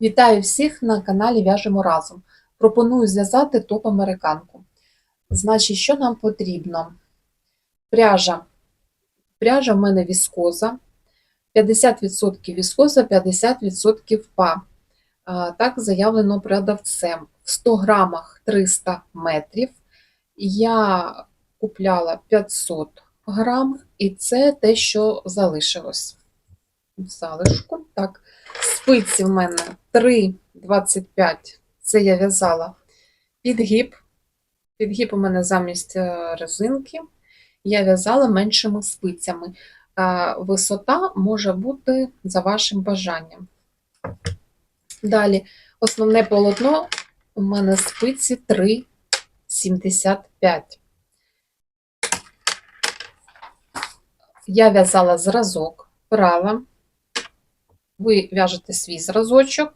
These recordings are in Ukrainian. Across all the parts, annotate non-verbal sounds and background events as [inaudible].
Вітаю всіх на каналі В'яжемо разом. Пропоную зв'язати топ-американку. Значить, що нам потрібно? Пряжа. Пряжа в мене віскоза. 50% віскоза, 50% па. Так заявлено продавцем. В 100 грамах 300 метрів. Я купляла 500 грам, і це те, що залишилось. В залишку. Так. Спиці в мене 3,25. Це я в'язала підгиб. Підгиб у мене замість е, резинки. Я в'язала меншими спицями. Висота може бути за вашим бажанням. Далі, основне полотно у мене спиці 3,75. Я в'язала зразок, прала ви в'яжете свій зразочок.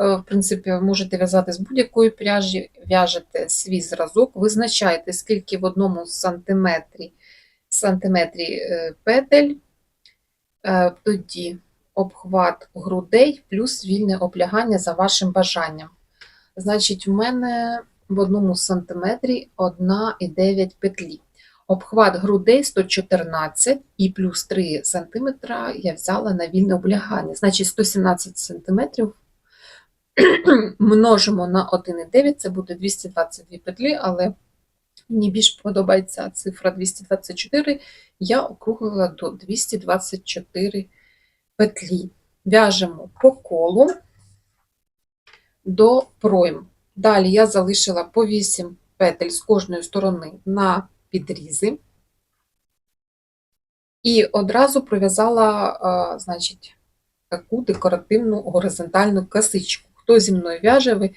Е, В принципі, можете в'язати з будь-якої пряжі, в'яжете свій зразок, визначаєте, скільки в одному сантиметрі, сантиметрі е, петель, Е, тоді обхват грудей плюс вільне облягання за вашим бажанням. Значить, в мене в одному сантиметрі 1,9 петлі. Обхват грудей 114 і плюс 3 см я взяла на вільне облягання. Значить, 117 см [clears throat] множимо на 1,9, це буде 222 петлі, але мені більш подобається цифра 224, я округлила до 224 петлі. В'яжемо по колу до пройм. Далі я залишила по 8 петель з кожної сторони на підрізи. І одразу пров'язала, значить, таку декоративну горизонтальну косичку. Хто зі мною в'яже, ви,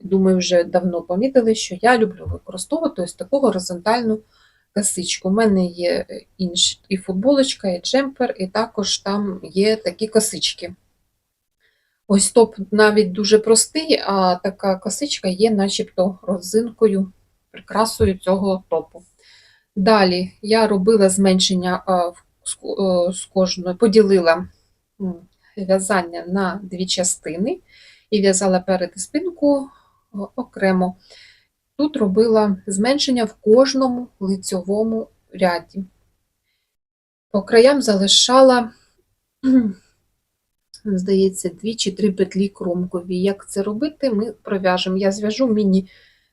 думаю, вже давно помітили, що я люблю використовувати ось таку горизонтальну косичку. У мене є інші і футболочка, і джемпер, і також там є такі косички. Ось топ навіть дуже простий, а така косичка є начебто розинкою, прикрасою цього топу. Далі я робила зменшення ко- е, з кожної, поділила в'язання на дві частини і в'язала перед спинку окремо. Тут робила зменшення в кожному лицьовому ряді. По краям залишала, [clears throat] здається, дві чи три петлі кромкові. Як це робити, ми пров'яжемо. Я зв'яжу міні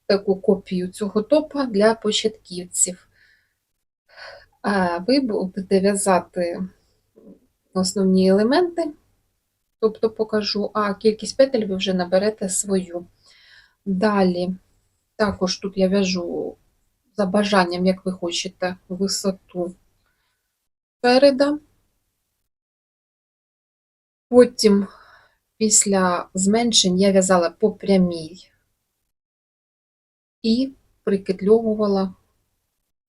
таку копію цього топа для початківців. Ви будете в'язати основні елементи, тобто покажу, а кількість петель ви вже наберете свою. Далі, також тут я в'яжу за бажанням, як ви хочете, висоту переда. Потім, після зменшень, я в'язала по прямій і прикидльовувала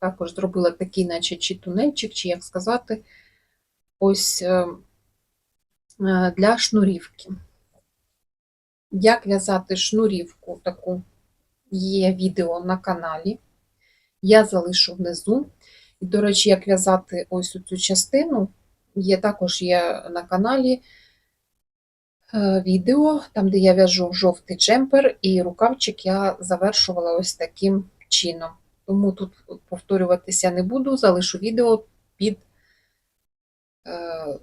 також зробила такий, наче чи тунельчик, чи як сказати, ось е, е, для шнурівки. Як в'язати шнурівку таку є відео на каналі. Я залишу внизу. І, до речі, як в'язати ось цю частину, є також є на каналі е, відео, там, де я в'яжу жовтий джемпер, і рукавчик я завершувала ось таким чином. Тому тут повторюватися не буду, залишу відео під е,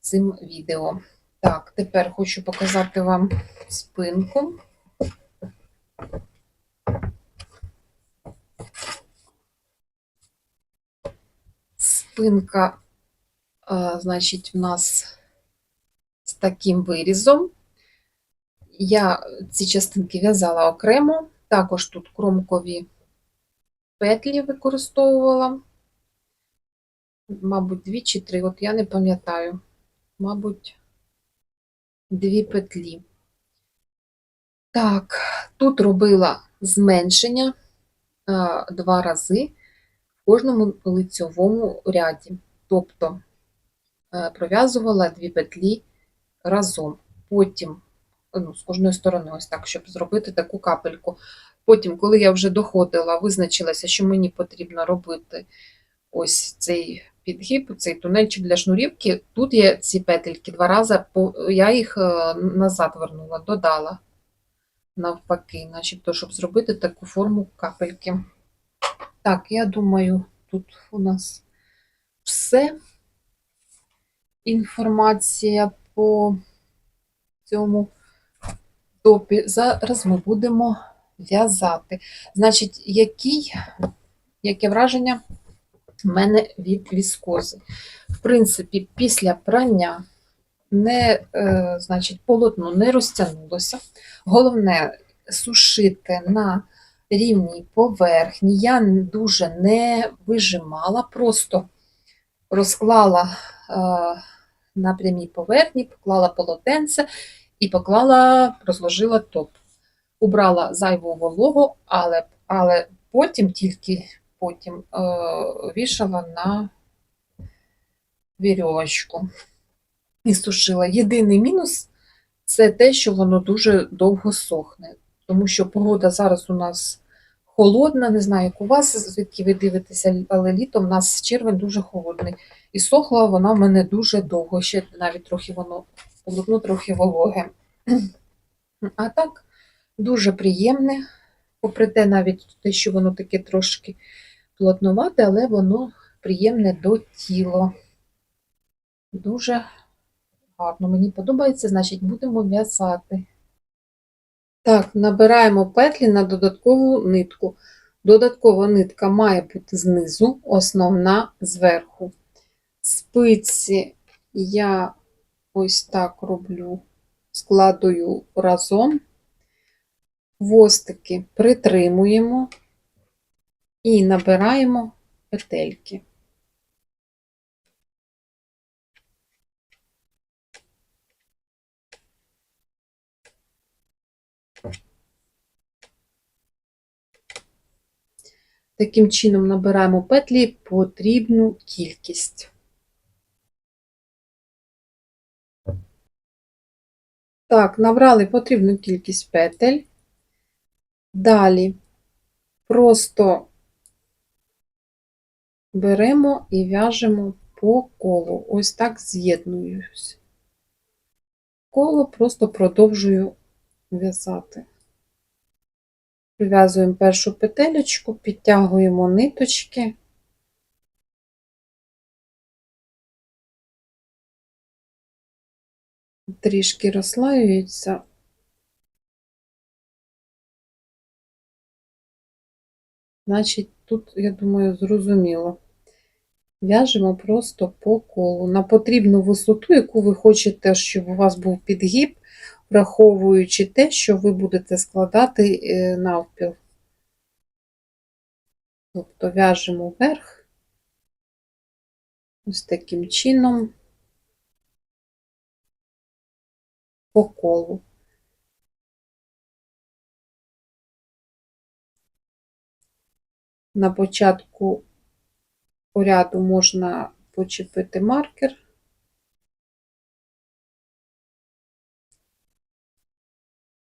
цим відео. Так, тепер хочу показати вам спинку. Спинка, е, значить, в нас з таким вирізом. Я ці частинки в'язала окремо, також тут кромкові петлі використовувала. Мабуть, дві чи три, от я не пам'ятаю. Мабуть, дві петлі. Так, тут робила зменшення два рази в кожному лицьовому ряді. Тобто е, пров'язувала дві петлі разом. Потім, ну, з кожної сторони, ось так, щоб зробити таку капельку. Потім, коли я вже доходила, визначилася, що мені потрібно робити ось цей підгиб, цей тунельчик для шнурівки. Тут є ці петельки два рази, я їх е, назад вернула, додала навпаки, начебто, щоб зробити таку форму капельки. Так, я думаю, тут у нас все. Інформація по цьому топі. Зараз ми будемо в'язати. Значить, який, яке враження в мене від віскози? В принципі, після прання не, е, значить, полотно не розтягнулося. Головне сушити на рівній поверхні. Я дуже не вижимала, просто розклала е, на прямій поверхні, поклала полотенце і поклала, розложила топ. Убрала зайву вологу, але, але потім, тільки потім е, вішала на вірьовочку і сушила. Єдиний мінус це те, що воно дуже довго сохне, тому що погода зараз у нас холодна, не знаю, як у вас, звідки ви дивитеся, але літом у нас червень дуже холодний. І сохла вона в мене дуже довго, ще навіть трохи воно полотно трохи вологе. [clears throat] А так, дуже приємне, попри те, навіть те, що воно таке трошки плотнувате, але воно приємне до тіла. Дуже гарно. Мені подобається, значить, будемо в'язати. Так, набираємо петлі на додаткову нитку. Додаткова нитка має бути знизу, основна зверху. Спиці я ось так роблю, складую разом. Хвостики притримуємо і набираємо петельки. Таким чином набираємо петлі потрібну кількість. Так, набрали потрібну кількість петель. Далі просто беремо і в'яжемо по колу. Ось так з'єднуюсь. Коло просто продовжую в'язати. Прив'язуємо першу петелечку, підтягуємо ниточки. Трішки розслаюються. Значить, тут, я думаю, зрозуміло. В'яжемо просто по колу. На потрібну висоту, яку ви хочете, щоб у вас був підгиб, враховуючи те, що ви будете складати е, навпіл. Тобто в'яжемо вверх ось таким чином по колу. На початку ряду можна почепити маркер.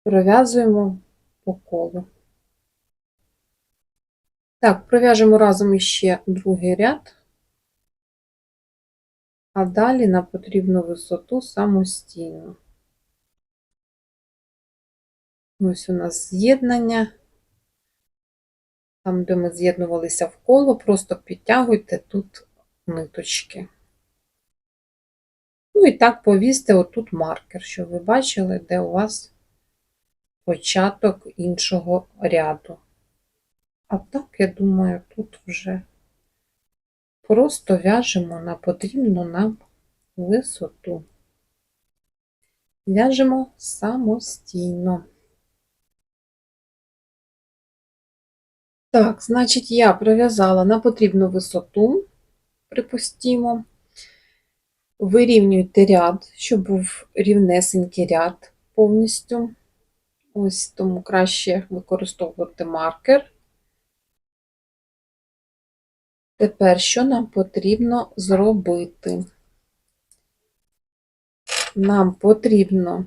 Пров'язуємо по колу. Так, пров'яжемо разом іще другий ряд, а далі на потрібну висоту самостійно. Ось у нас з'єднання. Там, де ми з'єднувалися в коло, просто підтягуйте тут ниточки. Ну і так повісьте отут маркер, щоб ви бачили, де у вас початок іншого ряду. А так, я думаю, тут вже просто в'яжемо на потрібну нам висоту. В'яжемо самостійно. Так, значить, я пров'язала на потрібну висоту, припустімо. Вирівнюйте ряд, щоб був рівнесенький ряд повністю. Ось тому краще використовувати маркер. Тепер, що нам потрібно зробити? Нам потрібно.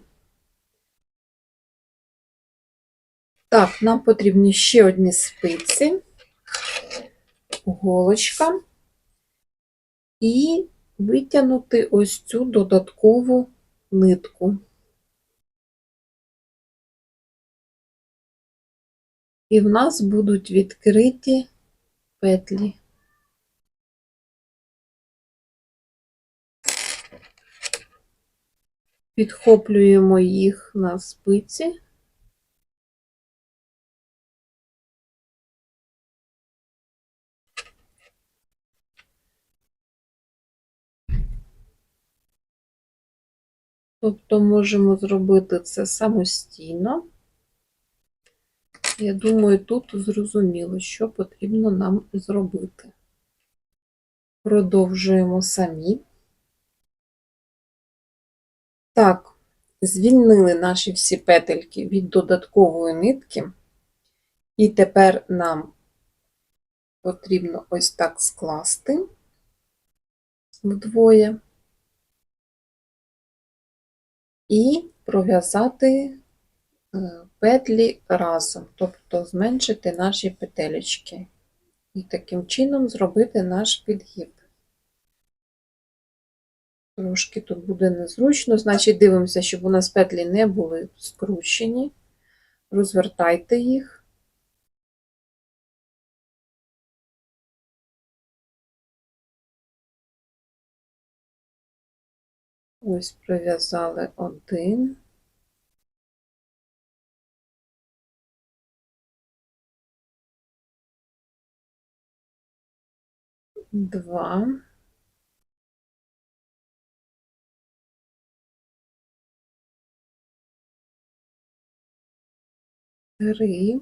Так, нам потрібні ще одні спиці, голочка і витягнути ось цю додаткову нитку. І в нас будуть відкриті петлі. Підхоплюємо їх на спиці. Тобто можемо зробити це самостійно. Я думаю, тут зрозуміло, що потрібно нам зробити. Продовжуємо самі. Так, звільнили наші всі петельки від додаткової нитки, і тепер нам потрібно ось так скласти вдвоє і пров'язати е, петлі разом, тобто зменшити наші петелечки. І таким чином зробити наш підгиб. Трошки тут буде незручно, значить дивимося, щоб у нас петлі не були скручені. Розвертайте їх. Ось пров'язали один. Два. Три.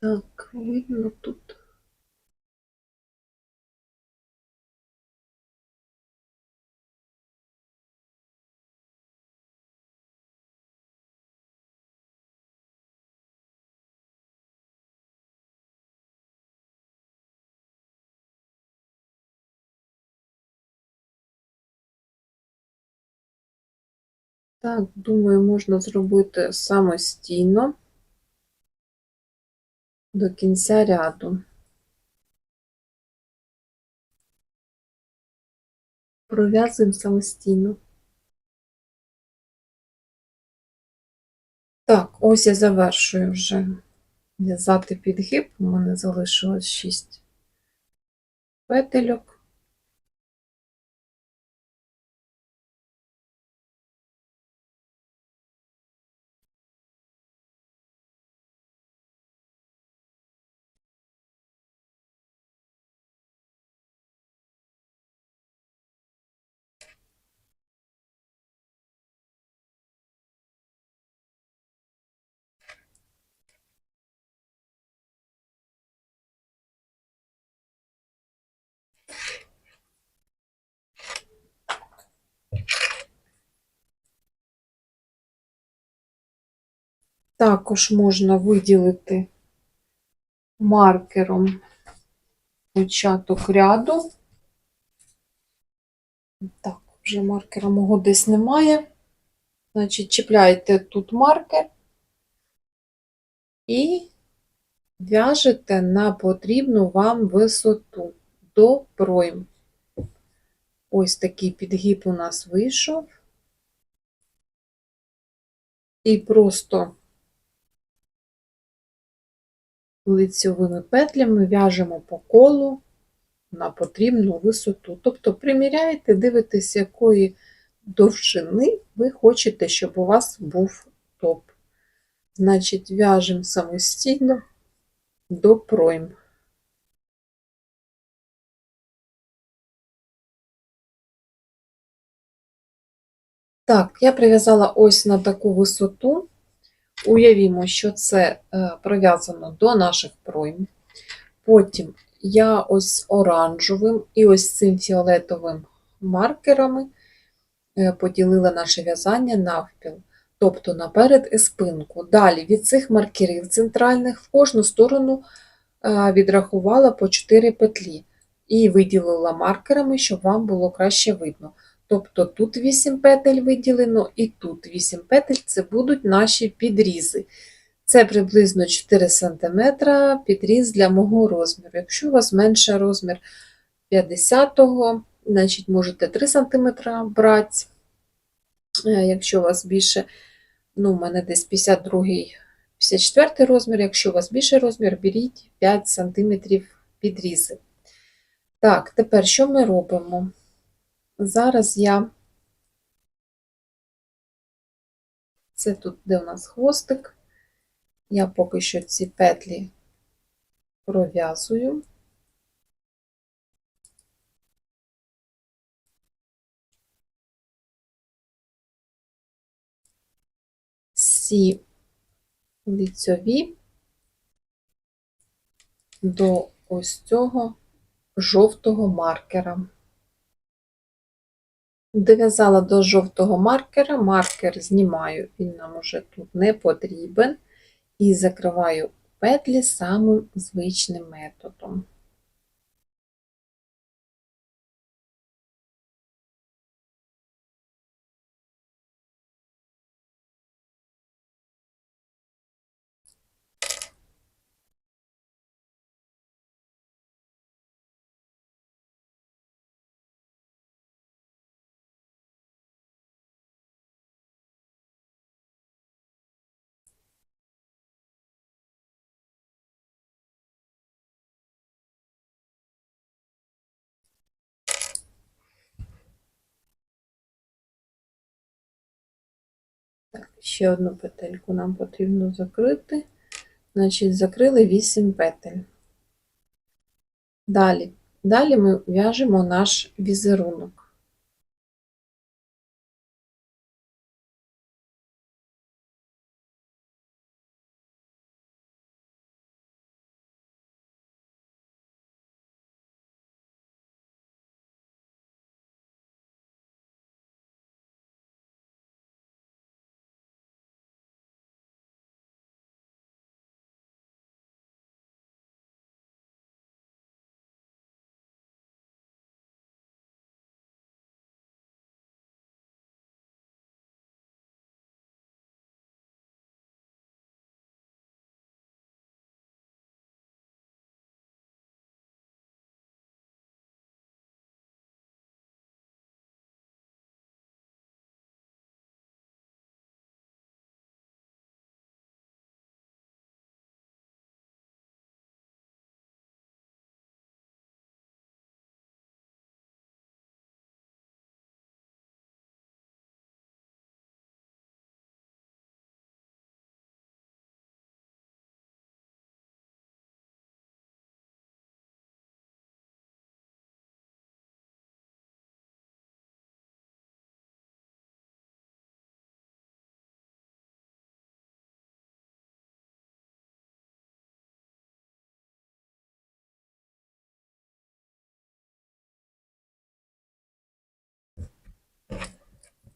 Так, видно тут. Так, думаю, можна зробити самостійно до кінця ряду. Пров'язуємо самостійно. Так, ось я завершую вже в'язати підгиб. У мене залишилось 6 петельок. Також можна виділити маркером початок ряду. Так, вже маркера мого десь немає. Значить, чіпляєте тут маркер і в'яжете на потрібну вам висоту до пройм. Ось такий підгиб у нас вийшов. І просто лицьовими петлями в'яжемо по колу на потрібну висоту. Тобто приміряєте, дивитесь, якої довжини ви хочете, щоб у вас був топ. Значить, в'яжемо самостійно до пройм. Так, я прив'язала ось на таку висоту. Уявімо, що це е, пров'язано до наших пройм. Потім я ось оранжевим і ось цим фіолетовим маркерами е, поділила наше в'язання навпіл, тобто наперед і спинку. Далі від цих маркерів центральних в кожну сторону е, відрахувала по 4 петлі. і виділила маркерами, щоб вам було краще видно. Тобто тут 8 петель виділено, і тут 8 петель це будуть наші підрізи. Це приблизно 4 см підріз для мого розміру. Якщо у вас менше розмір 50-го, значить можете 3 см брати. Е, Якщо у вас більше, ну, у мене десь 52 54 розмір, якщо у вас більший розмір, беріть 5 см підрізи. Так, тепер що ми робимо? Зараз я, це тут, де у нас хвостик, я поки що ці петлі пров'язую. Всі лицьові до ось цього жовтого маркера. Дов'язала до жовтого маркера, маркер знімаю, він нам уже тут не потрібен, і закриваю петлі самим звичним методом. Ще одну петельку нам потрібно закрити. Значить, закрили 8 петель. Далі. Далі ми в'яжемо наш візерунок.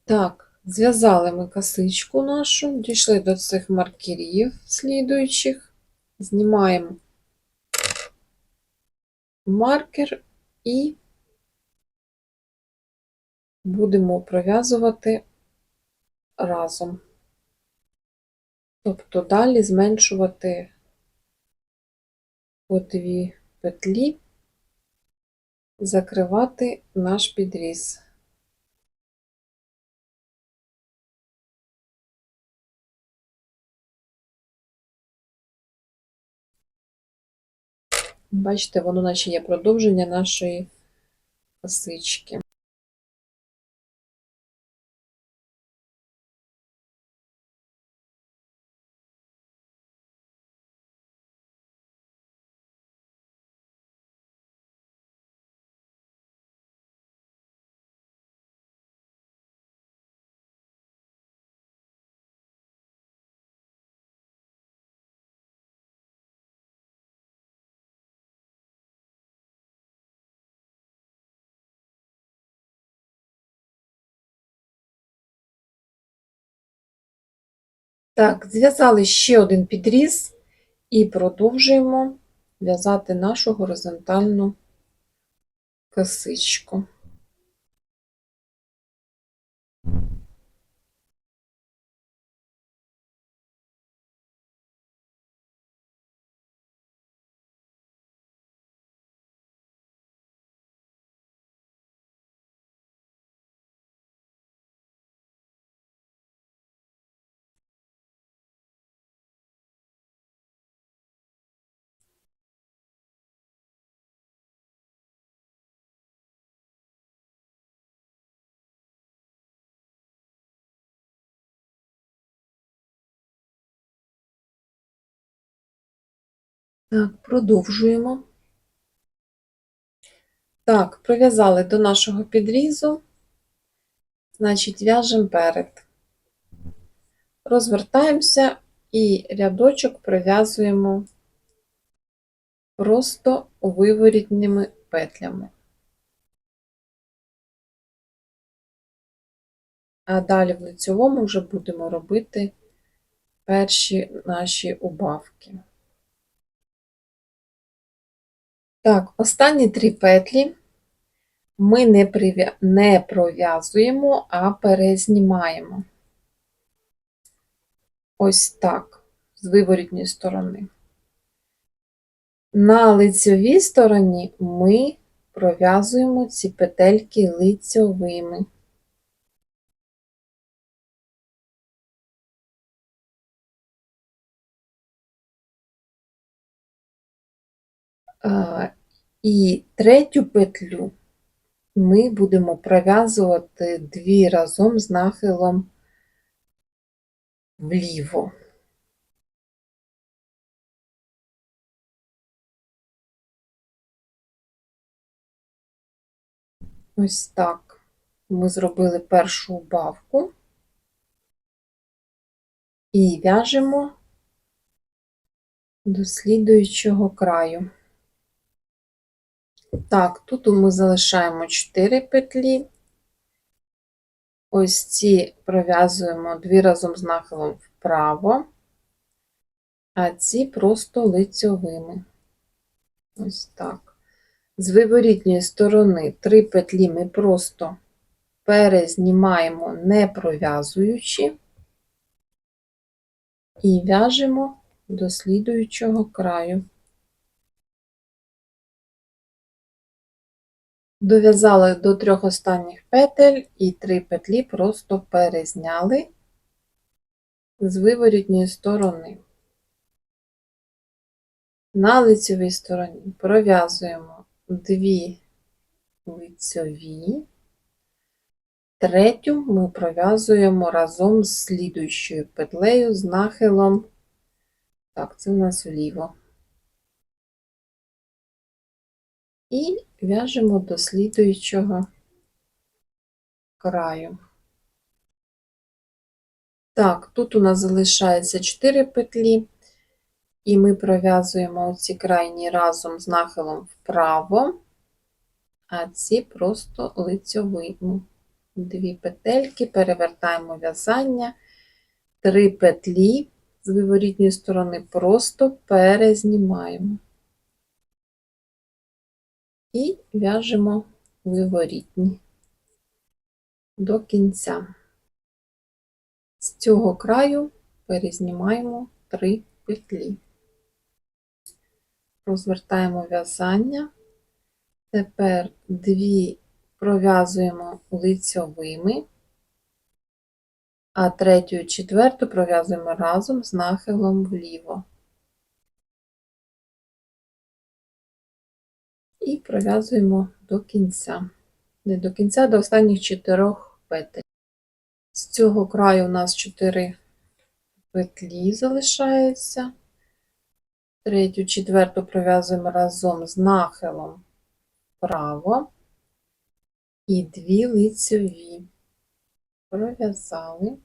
Так, зв'язали ми косичку нашу, дійшли до цих маркерів слідуючих, знімаємо маркер і будемо пров'язувати разом. Тобто далі зменшувати по дві петлі, закривати наш підріз. Бачите, воно наче є продовження нашої косички. Так, зв'язали ще один підріз і продовжуємо в'язати нашу горизонтальну косичку. Так, продовжуємо. Так, пров'язали до нашого підрізу, значить, в'яжемо перед. Розвертаємося і рядочок пров'язуємо просто виворітними петлями. А далі в лицьовому вже будемо робити перші наші убавки. Так, останні три петлі ми не, не пров'язуємо, а перезнімаємо. Ось так, з виворітньої сторони. На лицьовій стороні ми пров'язуємо ці петельки лицьовими. І третю петлю ми будемо пров'язувати дві разом з нахилом вліво. Ось так. Ми зробили першу убавку і в'яжемо до слідуючого краю. Так, тут ми залишаємо 4 петлі. Ось ці пров'язуємо дві разом з нахилом вправо, а ці просто лицьовими. Ось так. З виворітньої сторони 3 петлі ми просто перезнімаємо, не пров'язуючи, і в'яжемо до слідуючого краю. Дов'язали до трьох останніх петель і три петлі просто перезняли з виворітньої сторони. На лицевій стороні пров'язуємо дві лицьові, третю ми пров'язуємо разом з слідуючою петлею з нахилом, так, це у нас вліво. І в'яжемо до слідуючого краю. Так, тут у нас залишається 4 петлі, і ми пров'язуємо ці крайні разом з нахилом вправо, а ці просто лицьовими. Дві петельки, перевертаємо в'язання, три петлі з виворітньої сторони просто перезнімаємо і в'яжемо виворітні до кінця. З цього краю перезнімаємо три петлі, розвертаємо в'язання, тепер дві пров'язуємо лицьовими, а третю і четверту пров'язуємо разом з нахилом вліво. І пров'язуємо до кінця. Не до кінця, до останніх чотирьох петель. З цього краю у нас 4 петлі залишається. Третю, четверту пров'язуємо разом з нахилом вправо і дві лицьові. Пров'язали,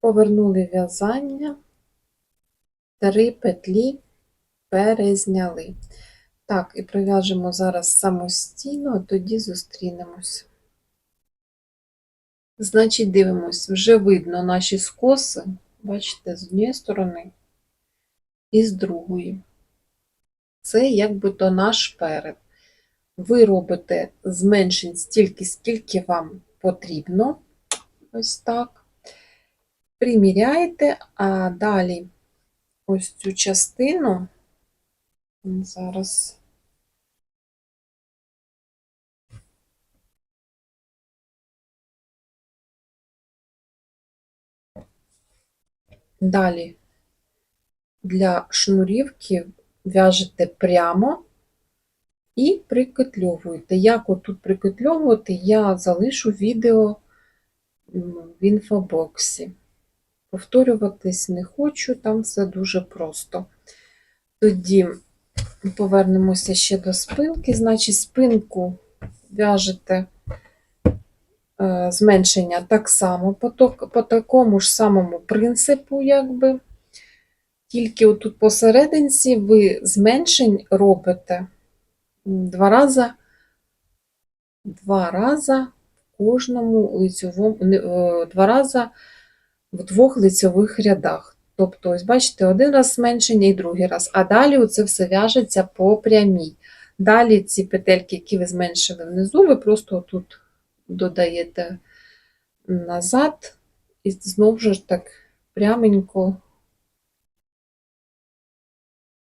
повернули в'язання, три петлі перезняли. Так, і пров'яжемо зараз самостійно, тоді зустрінемось. Значить, дивимось, вже видно наші скоси, бачите, з однієї сторони і з другої. Це якби то наш перед. Ви робите зменшень стільки, скільки вам потрібно. Ось так. Приміряєте, а далі ось цю частину зараз. Далі для шнурівки в'яжете прямо і прикотльовуєте. Як отут прикотльовувати, я залишу відео в інфобоксі. Повторюватись не хочу, там все дуже просто. Тоді повернемося ще до спинки. Значить, спинку в'яжете е, зменшення так само, по, такому ж самому принципу, якби. Тільки отут посерединці ви зменшень робите два рази, два рази в кожному лицьовому, е, два рази в двох лицьових рядах. Тобто, ось бачите, один раз зменшення і другий раз, а далі оце все в'яжеться по прямій. Далі ці петельки, які ви зменшили внизу, ви просто тут додаєте назад і знову ж так пряменько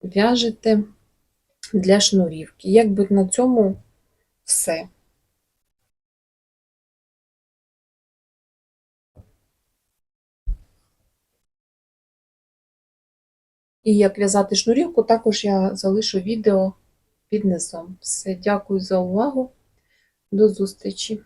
в'яжете для шнурівки. Якби на цьому все. І як в'язати шнурівку, також я залишу відео під низом. Все, дякую за увагу. До зустрічі!